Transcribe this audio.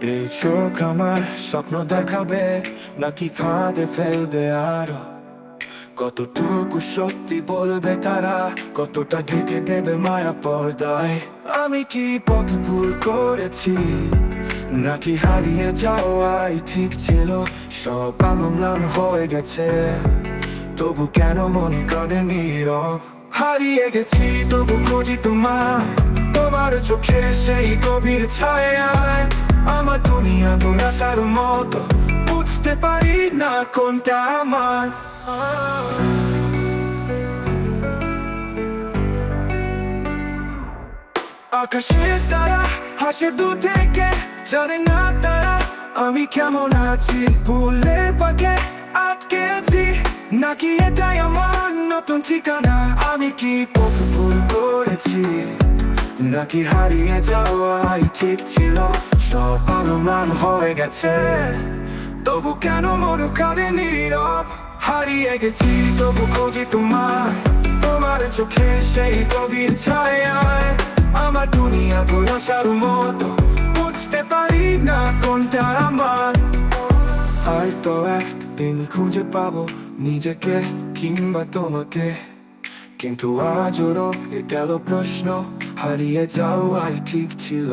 এই চোখ আমার স্বপ্ন দেখাবে, নাকি ফাঁদে ফেলবে আরও? কতটুকু সত্যি বলবে তারা, কতটা ঢেকে দেবে মায়া পর্দায়? আমি কি পথ ভুল করেছি, নাকি হারিয়ে যাওয়াই ঠিক ছিল? সব আলমলাম হয়ে গেছে, তবু কেন মন কাঁদে নীরব? হারিয়ে গেছি, তবু খুঁজি তোমার তোমার চোখে সেই গভীর ছায়ায়। দুনিয়া দোরাসার মতো। বুঝতে পারি না কোনটা আমার। আকাশের তারা হাসে দূর থেকে জানে না তারা, আমি কেমন আছি? ভুলে পাকে আটকে আছি, নাকি এটাই আমার নতুন ঠিকানা? আমি কি পথ ভুল করেছি? নাকি হারিয়ে যাওয়াই ঠিক ছিল? সব অনুমান হয়ে গেছে তবু কেন মন কাঁদে হারিয়ে গেছি তবু খুঁজি তোমার তোমার চোখে সেই গভীর ছায়ায় আমার দুনিয়া গোয়াশার মতো বুঝতে পারি না কোনটা আমার হয়তো একদিন খুঁজে পাবো নিজেকে কিংবা তোমাকে কিন্তু আজও গেল প্রশ্ন হারিয়ে যাওয়াই ঠিক ছিল